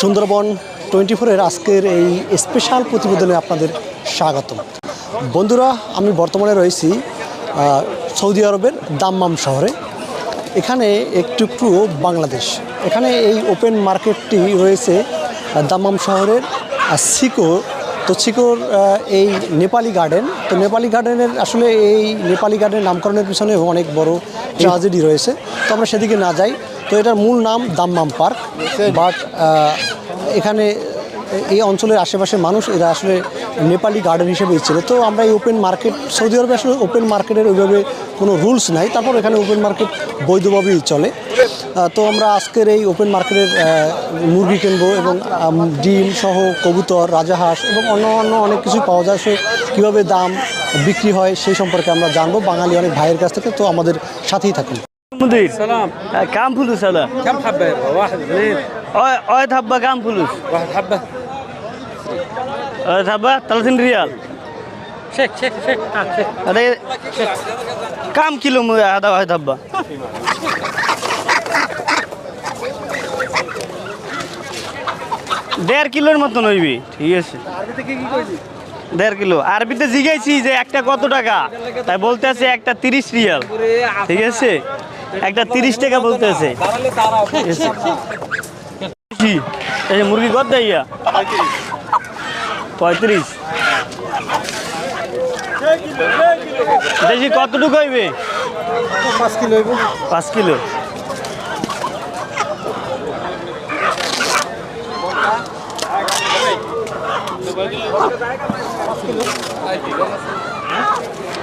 Sundarban twenty ফোরের আজকের এই স্পেশাল প্রতিবেদনে আপনাদের স্বাগতম। বন্ধুরা আমি বর্তমানে রয়েছি সৌদি আরবের দাম্মাম শহরে। এখানে একটু একটু বাংলাদেশ। এখানে এই ওপেন মার্কেটটি রয়েছে দাম্মাম শহরের সিকো তো সিকোর এই নেপালি গার্ডেন। তো নেপালি গার্ডেনের আসলে এই নেপালি গার্ডেনের নামকরণের পিছনে অনেক বড় ট্রাজেডি রয়েছে। তো আমরা সেদিকে না যাই তো এটার মূল নাম দাম্মাম পার্ক, বাট এখানে এই অঞ্চলের আশেপাশের মানুষ, এরা আসলে নেপালি গার্ডেন হিসেবে ছিল। তো আমরা এই ওপেন মার্কেট সৌদি আরবে আসলে ওপেন মার্কেটের ওইভাবে কোনো রুলস নাই। তারপর এখানে ওপেন মার্কেট বৈধভাবেই চলে। তো আমরা আজকের এই ওপেন মার্কেটের মুরগি কিনবো এবং ডিম সহ কবুতর রাজাহাঁস এবং অন্য অন্য অনেক কিছু পাওয়া যায়। সে কীভাবে দাম বিক্রি হয় সেই সম্পর্কে আমরা জানব। বাঙালি অনেক ভাইয়ের কাছ থেকে, তো আমাদের সাথেই থাকুন। مدير سلام آه، كم فلوس هذا؟ كم حبة يبغى؟ واحد اثنين أو- أويت حبة كم فلوس؟ واحد حبة أويت حبة 30 ريال شيك شيك شيك تعال شيك هذا كم كيلو م- هذا واحد حبة؟ দেড় কিলোর মতন হইবি ঠিক আছে দেড় কিলো আরবিতে জিজ্ঞাসি যে একটা কত টাকা তাই বলতে আছে একটা তিরিশ রিয়াল ঠিক আছে একটা তিরিশ টাকা বলতে আছে বেশি। এই মুরগি কত দেয় পঁয়ত্রিশ। দেশি কতটুকু হইবে? পাঁচ কিলো।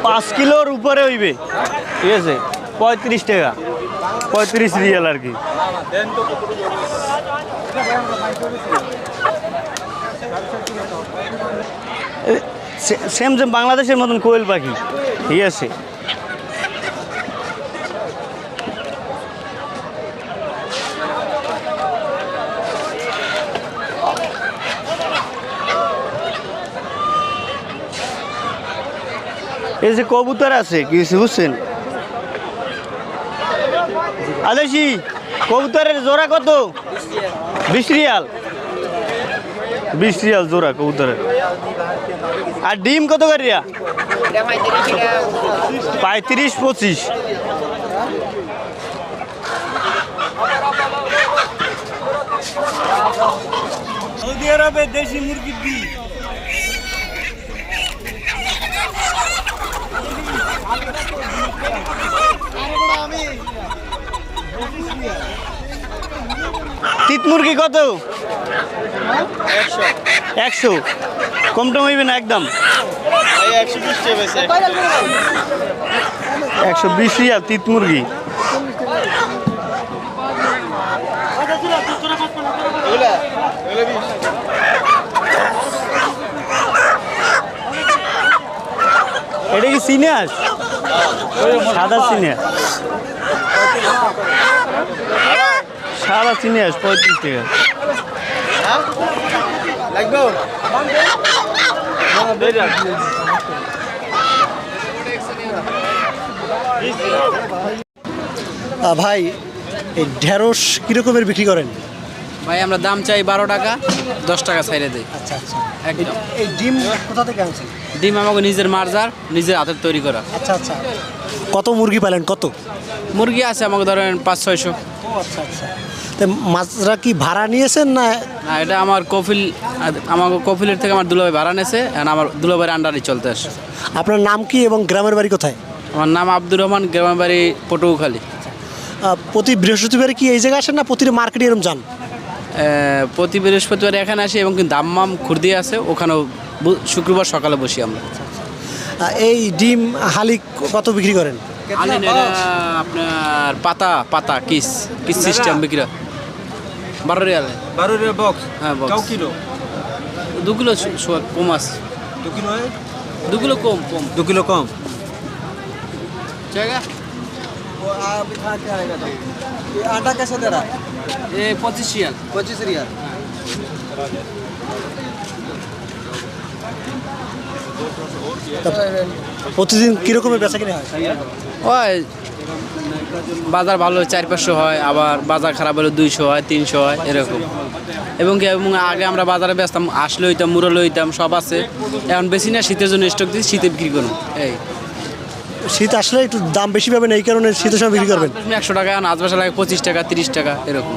পাঁচ কিলোর উপরে হইবে। ঠিক আছে? পঁয়ত্রিশ টাকা। পঁয়ত্রিশ রিয়াল আর কি। সেম সেম বাংলাদেশের মতন কোয়েল পাখি। ঠিক আছে। এই যে কবুতর আছে, কি হয়েছে বুঝছেন? আদেশি, কবুতরের জোড়া কত? বিশ রিয়াল। বিশ রিয়াল জোড়া কবুতরের। আর ডিম কত করিয়া পঁয়ত্রিশ, পঁচিশ। সৌদি আরবে দেশি মুরগির ডিম। তিত মুরগি কত? একশো। কম টম হইবে না, একদম? একশো বিশ রিয়াল তিত মুরগি। এটা কি সিনিয়াস সাদা সিনিয়াস সাদা সিনিয়াস পঁয়ত্রিশ টাকা। ভাই এই ঢেঁড়স কীরকমের বিক্রি করেন? ভাই আমরা দাম চাই বারো টাকা দশ টাকা ছাইড়ে দিই। আচ্ছা আচ্ছা। একদম। এই ডিম কোথা থেকে আনছেন? ডিম আমাকে নিজের মার্জার নিজের হাতের তৈরি করা। আচ্ছা আচ্ছা। কত মুরগি পালেন? কত? মুরগি আছে আমাকে ধরেন পাঁচ ছয়শো। আচ্ছা আচ্ছা। তো মাছরা কি ভাড়া নিয়েছেন না? না এটা আমার কফিল আমাকে কফিলের থেকে আমার দুলাভাই ভাড়া নিয়েছে আর আমার দুলাভাইয়ের আন্ডারে চলতে আসে। আপনার নাম কি এবং গ্রামের বাড়ি কোথায়? আমার নাম আব্দুর রহমান গ্রামের বাড়ি পটুখালী প্রতি বৃহস্পতিবার কি এই জায়গায় আসেন না প্রতিটা মার্কেটে এরকম যান? প্রতি বৃহস্পতিবার এখানে আসি এবং কিন্তু দাম্মাম খুর্দি আছে ওখানেও শুক্রবার সকালে বসি আমরা। এই ডিম হালি কত বিক্রি করেন? আপনার পাতা পাতা কিস কিস সিস্টেম বিক্রি হয়। বারো রিয়ালে बारह रुपये बॉक्स হ্যাঁ कौ বক্স किलो দু কিলো সো- সো- কম আছে दो किलो है দু কিলো কম কম दो किलो कम জায়গা आटा कैसे दे रहा এ পঁচিশ রিয়াল पच्चीस रियाल তা প্রতিদিন কীরকমের বেচা কিনে হয় ওই বাজার ভালো হলে চার পাঁচশো হয় আবার বাজার খারাপ হলে দুইশো হয় তিনশো হয় এরকম। এবং কি এবং আগে আমরা বাজারে বেচতাম আসলে হইতাম মুরলে হইতাম সব আছে। এখন বেশি না শীতের জন্য স্টক দিচ্ছি শীতে বিক্রি করুন এই। শীত আসলে একটু দাম বেশি পাবেন এই কারণে শীতের সময় বিক্রি করবেন। একশো টাকা আজ বাসা লাগে পঁচিশ টাকা তিরিশ টাকা এরকম।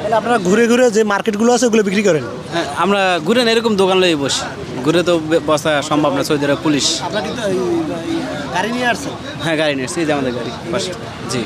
তাহলে আপনারা ঘুরে ঘুরে যে মার্কেটগুলো আছে ওগুলো বিক্রি করেন। হ্যাঁ আমরা ঘুরে না এরকম দোকান লয়ে বসি। ঘুরে তো বসা সম্ভব না সৌদি আরব পুলিশ। গাড়ি নিয়ে আসছেন? হ্যাঁ গাড়ি নিয়েছি এই যে আমাদের গাড়ি বাসা জি।